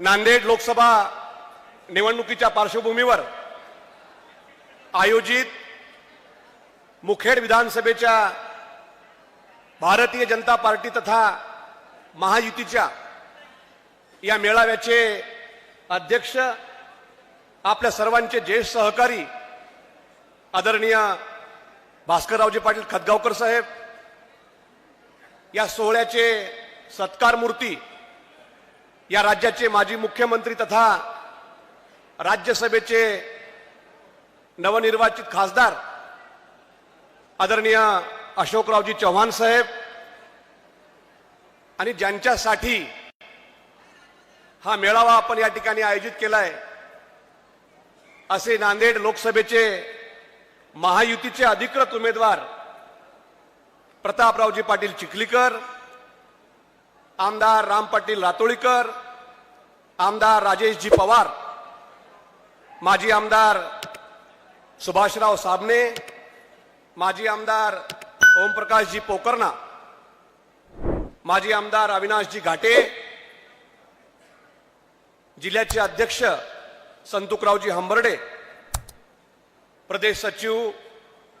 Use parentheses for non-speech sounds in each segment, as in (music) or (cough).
नांदेड लोकसभा निवडणुकीच्या पार्श्वभूमीवर आयोजित मुखेड विधानसभेच्या भारतीय जनता पार्टी तथा महायुतीच्या या मेळाव्याचे अध्यक्ष आपल्या सर्वांचे ज्येष्ठ सहकारी आदरणीय भास्कररावजी पाटील खतगावकर साहेब या सोहळ्याचे सत्कार मूर्ती या राज्याचे माजी मुख्यमंत्री तथा राज्यसभेचे नवनिर्वाचित खासदार आदरणीय अशोकरावजी चव्हाण साहेब आणि ज्यांच्यासाठी हा मेळावा आपण या ठिकाणी आयोजित केलाय असे नांदेड लोकसभेचे महायुतीचे अधिकृत उमेदवार प्रतापरावजी पाटील चिखलीकर आमदार राम पाटील रातोळीकर आमदार राजेशजी पवार माजी आमदार सुभाषराव साबणे माजी आमदार ओमप्रकाशजी पोकर्णा माजी आमदार अविनाशजी घाटे जिल्ह्याचे अध्यक्ष संतुकरावजी हंबर्डे प्रदेश सचिव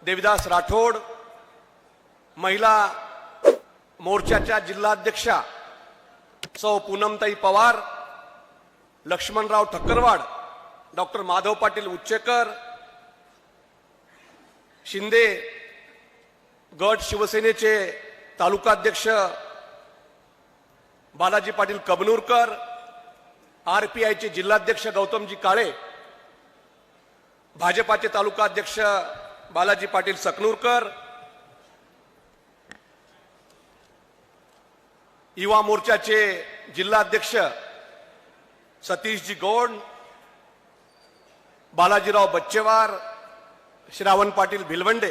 देविदास राठोड महिला मोर्चाच्या जिल्हाध्यक्षा सौ पूनमताई पवार लक्ष्मणराव ठक्करवाड डॉक्टर माधव पाटील उच्चेकर शिंदे गट शिवसेनेचे तालुकाध्यक्ष बालाजी पाटील कबनूरकर आर पी आयचे जिल्हाध्यक्ष गौतमजी काळे भाजपाचे तालुकाध्यक्ष बालाजी पाटील सकनूरकर युवा मोर्चाचे जिल्हाध्यक्ष सतीशजी गोंड बालाजीराव बच्चेवार श्रावण पाटील भिलवंडे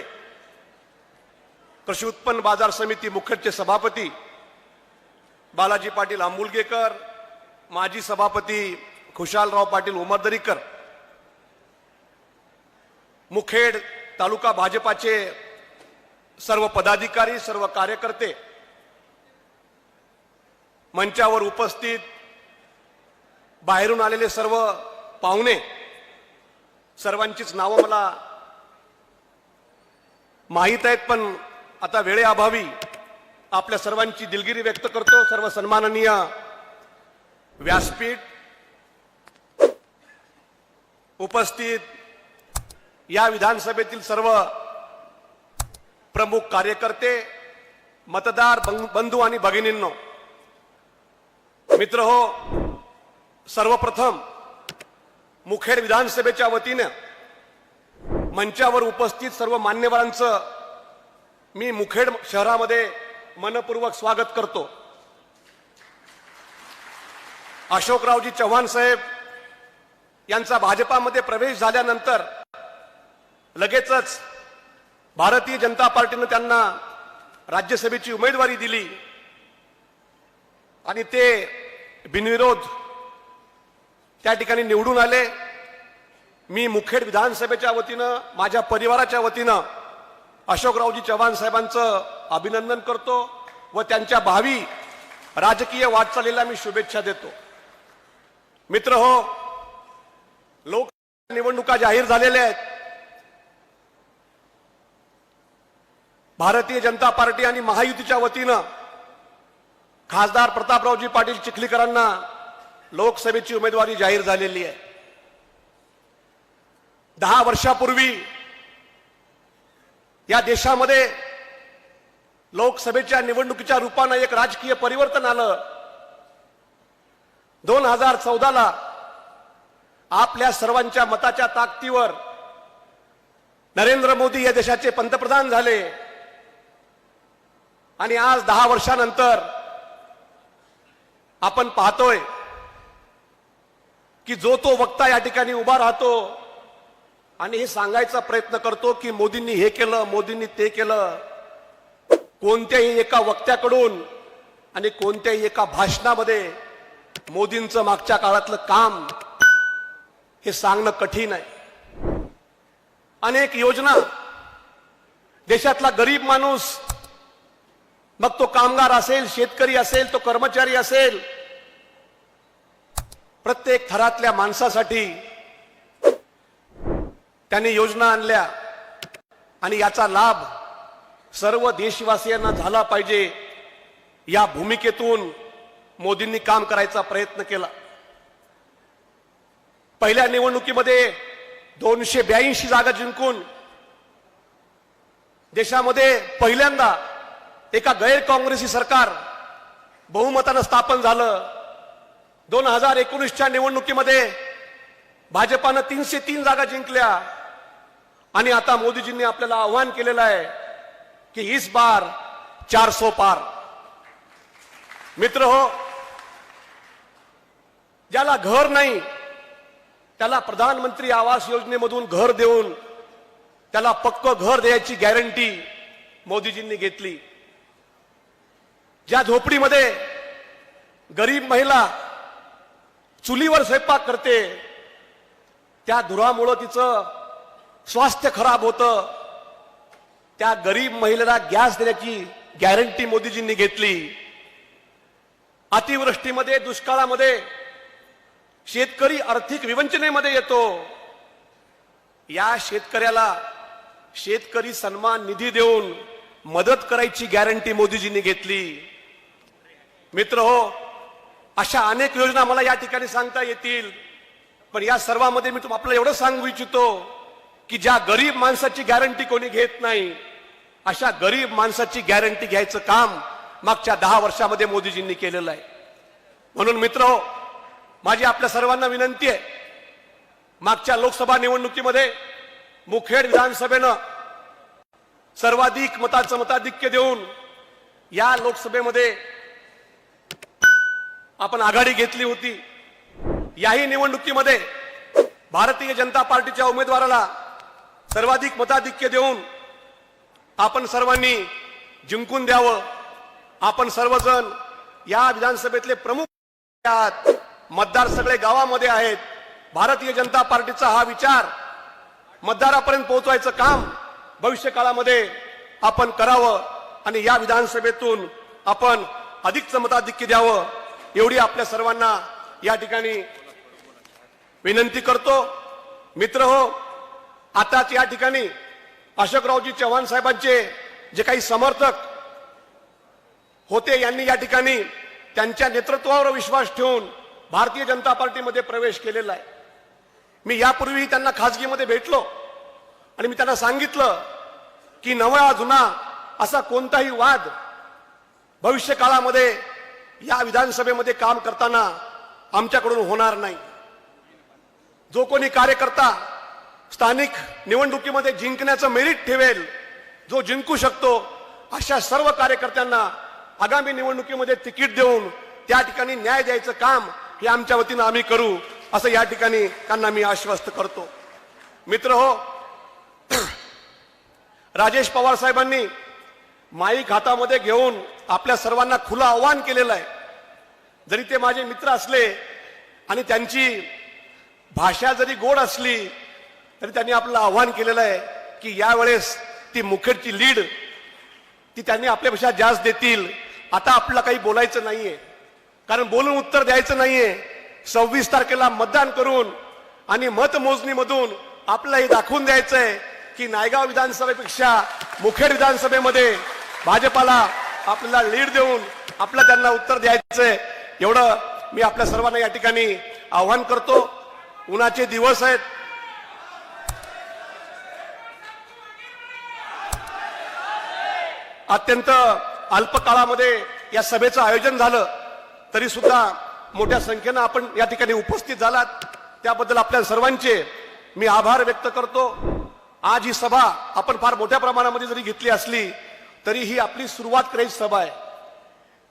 कृषी उत्पन्न बाजार समिती मुखेडचे सभापती बालाजी पाटील आंबुलगेकर माजी सभापती खुशालराव पाटील उमरदरीकर मुखेड तालुका भाजपाचे सर्व पदाधिकारी सर्व कार्यकर्ते मंचावर उपस्थित बाहेरून आलेले सर्व पाहुणे सर्वांचीच नावं मला माहीत आहेत पण आता वेळेअभावी आपल्या सर्वांची दिलगिरी व्यक्त करतो. सर्व सन्माननीय व्यासपीठ उपस्थित या विधानसभेतील सर्व प्रमुख कार्यकर्ते मतदार बंधू आणि भगिनींनो मित्र हो सर्वप्रथम मुखेड विधानसभेच्या वतीनं मंचावर उपस्थित सर्व मान्यवरांचं मी मुखेड शहरामध्ये मनपूर्वक स्वागत करतो. अशोकरावजी चव्हाण साहेब यांचा भाजपामध्ये प्रवेश झाल्यानंतर लगेचच भारतीय जनता पार्टीनं त्यांना राज्यसभेची उमेदवारी दिली आणि ते बिनविरोध त्या ठिकाणी निवडून आले. मी मुखेड विधानसभेच्या वतीनं माझ्या परिवाराच्या वतीनं अशोकरावजी चव्हाण साहेबांचं अभिनंदन करतो व त्यांच्या भावी राजकीय वाटचालीला मी शुभेच्छा देतो. मित्र हो लोक निवडणुका जाहीर झालेल्या आहेत. भारतीय जनता पार्टी आणि महायुतीच्या वतीनं खासदार प्रतापरावजी पाटील चिखलीकरांना लोकसभेची उमेदवारी जाहीर झालेली आहे. दहा वर्षापूर्वी या देशामध्ये लोकसभेच्या निवडणुकीच्या रूपानं एक राजकीय परिवर्तन आलं. दोन हजार चौदाला आपल्या सर्वांच्या मताच्या ताकदीवर नरेंद्र मोदी या देशाचे पंतप्रधान झाले. आणि आज दहा वर्षानंतर आपण पाहतोय की जो तो वक्ता या ठिकाणी उभा राहतो आणि हे सांगायचा प्रयत्न करतो की मोदींनी हे केलं मोदींनी ते केलं. कोणत्याही एका वक्त्याकडून आणि कोणत्याही एका भाषणामध्ये मोदींचं मागच्या काळातलं काम हे सांगणं कठीण आहे. अनेक योजना देशातला गरीब माणूस मग तो कामगार असेल शेतकरी असेल तो कर्मचारी असेल प्रत्येक थरातल्या माणसासाठी त्यांनी योजना आणल्या. आणि याचा लाभ सर्व देशवासियांना झाला पाहिजे. या भूमिकेतून मोदींनी काम करायचा प्रयत्न केला. पहिल्या निवडणुकीमध्ये दोनशे ब्याऐंशी जागा जिंकून देशामध्ये पहिल्यांदा एका गैर काँग्रेसी सरकार बहुमतानं स्थापन झालं. दोन हजार एकोणीसच्या निवडणुकीमध्ये भाजपानं तीनशे तीन जागा जिंकल्या. आणि आता मोदीजींनी आपल्याला आव्हान केलेलं आहे की इस बार चार सो पार. मित्र हो ज्याला घर नाही त्याला प्रधानमंत्री आवास योजनेमधून घर देऊन त्याला पक्क घर द्यायची गॅरंटी मोदीजींनी घेतली. ज्या झोपडीमध्ये गरीब महिला चुलीवर स्वयंपाक करते त्या धुरामुळं तिचं स्वास्थ्य खराब होतं. त्या गरीब महिलेला गॅस देण्याची गॅरंटी मोदीजींनी घेतली. अतिवृष्टीमध्ये दुष्काळामध्ये शेतकरी आर्थिक विवंचनेमध्ये येतो. या शेतकऱ्याला शेतकरी सन्मान निधी देऊन मदत करायची गॅरंटी मोदीजींनी घेतली. मित्र हो अशा अनेक योजना मला या ठिकाणी सांगता येतील. पण या सर्वांमध्ये मी तुम आपल्याला एवढं सांगू इच्छितो की ज्या गरीब माणसाची गॅरंटी कोणी घेत नाही अशा गरीब माणसाची गॅरंटी घ्यायचं काम मागच्या दहा वर्षामध्ये मोदीजींनी केलेलं आहे. म्हणून मित्र माझी आपल्या सर्वांना विनंती आहे मागच्या लोकसभा निवडणुकीमध्ये मुखेड विधानसभेनं सर्वाधिक मताचं मताधिक्य देऊन या लोकसभेमध्ये आपण आघाडी घेतली होती. याही निवडणुकीमध्ये भारतीय जनता पार्टीच्या उमेदवाराला सर्वाधिक मताधिक्य देऊन आपण सर्वांनी जिंकून द्यावं. आपण सर्वजण या विधानसभेतले प्रमुख मतदार सगळे गावामध्ये आहेत. भारतीय जनता पार्टीचा हा विचार मतदारापर्यंत पोहोचवायचं काम भविष्य काळामध्ये आपण करावं आणि या विधानसभेतून आपण अधिकचं मताधिक्य द्यावं. एवढी आपल्या सर्वांना या ठिकाणी विनंती करतो. मित्र हो आताच या ठिकाणी अशोकरावजी चव्हाण साहेबांचे जे काही समर्थक होते यांनी या ठिकाणी त्यांच्या नेतृत्वावर विश्वास ठेवून भारतीय जनता पार्टीमध्ये प्रवेश केलेला आहे. मी यापूर्वी त्यांना खासगीमध्ये भेटलो आणि मी त्यांना सांगितलं की नवा जुना असा कोणताही वाद भविष्य काळामध्ये या विधानसभेमध्ये काम करताना आमच्याकडून होणार नाही. जो कोणी कार्यकर्ता स्थानिक निवडणुकीमध्ये जिंकण्याचं मेरिट ठेवेल जो जिंकू शकतो अशा सर्व कार्यकर्त्यांना आगामी निवडणुकीमध्ये तिकीट देऊन त्या ठिकाणी न्याय द्यायचं काम हे आमच्या वतीनं आम्ही करू असं या ठिकाणी त्यांना मी आश्वस्त करतो. मित्र हो (clears throat) राजेश पवार साहेबांनी माईक हातामध्ये घेऊन आपल्या सर्वांना खुलं आव्हान केलेलं आहे. जरी ते माझे मित्र असले आणि त्यांची भाषा जरी गोड असली तरी त्यांनी आपलं आव्हान केलेलं आहे की यावेळेस ती मुखेडची लीड ती त्यांनी आपल्यापेक्षा जास्त देतील. आता आपलं काही बोलायचं नाहीये. कारण बोलून उत्तर द्यायचं नाहीये. सव्वीस तारखेला मतदान करून आणि मतमोजणीमधून आपल्याला हे दाखवून द्यायचंय की नायगाव विधानसभेपेक्षा मुखेड विधानसभेमध्ये भाजपाला आपल्याला लीड देऊन आपलं त्यांना उत्तर द्यायचंय. एवढं मी आपल्या सर्वांना या ठिकाणी आव्हान करतो. उन्हाचे दिवस आहेत. अत्यंत अल्प काळामध्ये या सभेचं आयोजन झालं. तरी सुद्धा मोठ्या संख्येनं आपण या ठिकाणी उपस्थित झालात. त्याबद्दल आपल्या सर्वांचे मी आभार व्यक्त करतो. आज ही सभा आपण फार मोठ्या प्रमाणामध्ये जरी घेतली असली तरी ही आपली सुरुवात करायची सभा आहे.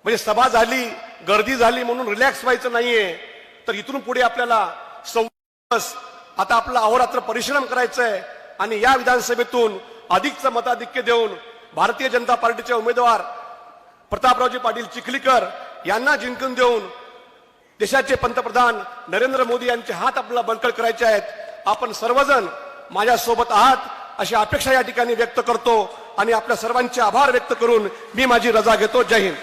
म्हणजे सभा झाली गर्दी झाली म्हणून रिलॅक्स व्हायचं नाहीये तर इथून पुढे आपल्याला सव्वीस आता आपला अहोरात्र परिश्रम करायचं आहे आणि या विधानसभेतून अधिकचं मताधिक्य देऊन भारतीय जनता पार्टीचे उमेदवार प्रतापरावजी पाटील चिखलीकर यांना जिंकून देऊन देशाचे पंतप्रधान नरेंद्र मोदी यांचे हात आपल्याला बळकट करायचे आहेत. आपण सर्वजण माझ्यासोबत आहात अशी अपेक्षा या ठिकाणी व्यक्त करतो. आणि आपल्या सर्वांचे आभार व्यक्त करून मी माझी रजा घेतो. जय हिंद.